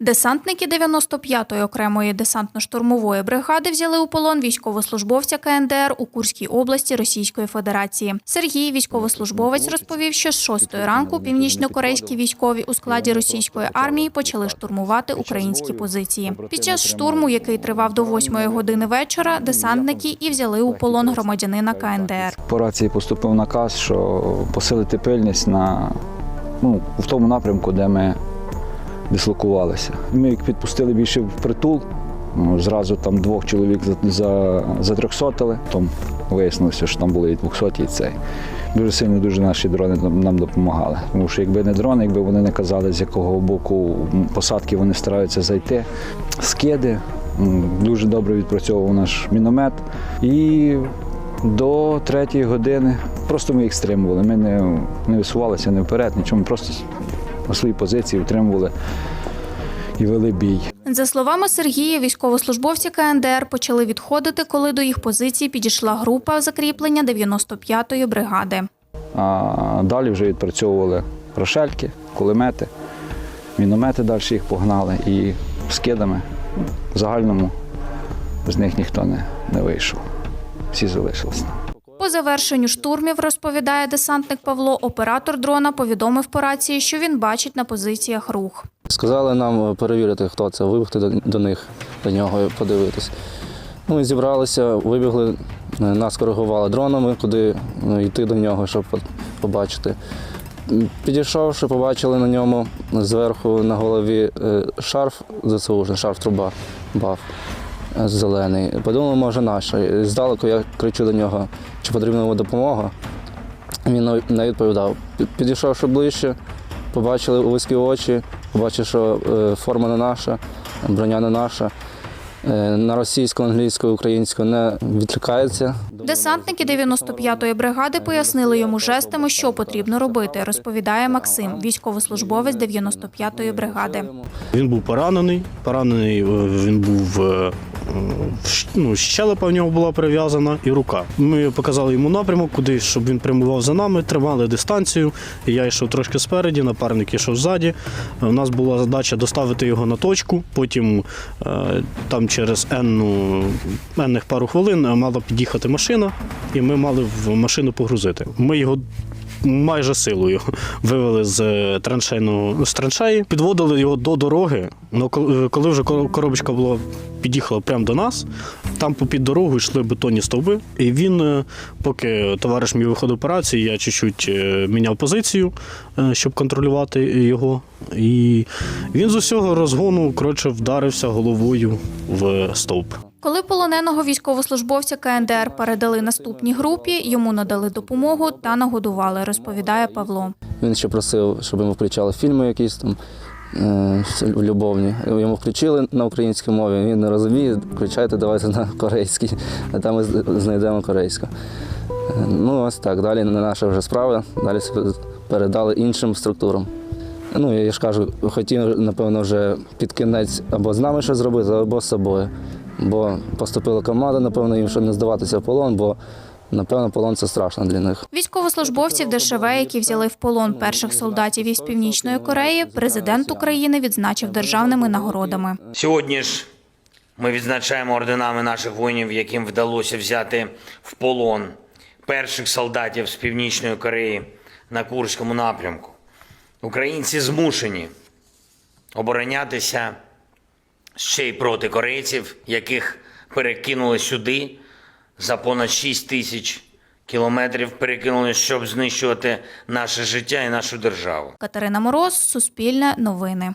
Десантники 95-ї окремої десантно-штурмової бригади взяли у полон військовослужбовця КНДР у Курській області Російської Федерації. Сергій, військовослужбовець, розповів, що з 6 ранку північно-корейські військові у складі російської армії почали штурмувати українські позиції. Під час штурму, який тривав до 8 години вечора, десантники і взяли у полон громадянина КНДР. По рації поступив наказ, що посилити пильність на, ну, в тому напрямку, де ми дислокувалися. Ми їх підпустили більше в притул. ну, Зразу там двох чоловік за, за, затрьохсотили. Потім вияснилося, що там були і 200 і цей. Дуже сильно дуже наші дрони нам, допомагали. Тому що якби не дрони, якби вони не казали, з якого боку посадки вони стараються зайти. Скиди, дуже добре відпрацьовував наш міномет. І до третьої години просто ми їх стримували. Ми не, не висувалися не вперед, нічому, просто на своїй позиції утримували і вели бій. За словами Сергія, військовослужбовці КНДР почали відходити, коли до їх позиції підійшла група закріплення 95-ї бригади. А далі вже відпрацьовували рошельки, кулемети, міномети далі їх погнали і скидами. В загальному з них ніхто не, не вийшов. Всі залишилися. По завершенню штурмів, розповідає десантник Павло, оператор дрона повідомив по рації, що він бачить на позиціях рух. Сказали нам перевірити, хто це, вибігти до, них, до нього подивитись. Ну, Ми зібралися, вибігли, е, нас коригували дронами, куди е, йти до нього, щоб побачити. Підійшовши, побачили на ньому зверху на голові е, шарф ЗСУ, шарф труба баф зелений. Подумали, може наш. І Здалеку я кричу до нього, чи потрібна йому допомога. Він не- відповідав. Підійшовши ближче, побачили у вузькі очі, побачив, що е, форма не наша, броня не наша. Е, На російську, англійську, українську не відкликається. Десантники 95-ї бригади пояснили йому жестами, що потрібно робити, розповідає Максим, військовослужбовець 95-ї бригади. Він був поранений. Поранений е, він був е, ну, щелепа в нього була прив'язана і рука. Ми показали йому напрямок, куди щоб він прямував за нами, тримали дистанцію. Я йшов трошки спереді, напарник йшов ззаді. У нас була задача доставити його на точку. Потім е, там через енну, енних пару хвилин мала під'їхати машина, і ми мали в машину погрузити. Ми його майже силою вивели з е, траншейного з траншеї, підводили його до дороги. Ну коли коли вже коробочка була під'їхала прямо до нас, там попід дорогу йшли бетонні стовби. І він, е, поки товариш мій виходив операції, я чуть-чуть е, міняв позицію, е, щоб контролювати його. І він з усього розгону коротше вдарився головою в стовп. Коли полоненого військовослужбовця КНДР передали наступній групі, йому надали допомогу та нагодували, розповідає Павло. Він ще просив, щоб йому включали фільми якісь там е, любовні. Йому включили на українській мові, він не розуміє, включайте, давайте на корейській, а там ми знайдемо корейську. Ну, ось так. Далі не наша вже справа, далі передали іншим структурам. Ну, я ж кажу, хотів, напевно, вже під кінець або з нами щось зробити, або з собою. Бо поступила команда, напевно, їм щоб не здаватися в полон, бо напевно полон це страшно для них. Військовослужбовців ДШВ, які взяли в полон перших солдатів із Північної Кореї, президент України відзначив державними нагородами. Сьогодні ж ми відзначаємо орденами наших воїнів, яким вдалося взяти в полон перших солдатів з Північної Кореї на Курському напрямку. Українці змушені оборонятися ще й проти корейців, яких перекинули сюди за понад 6 тисяч кілометрів, перекинули, щоб знищувати наше життя і нашу державу. Катерина Мороз, Суспільне новини.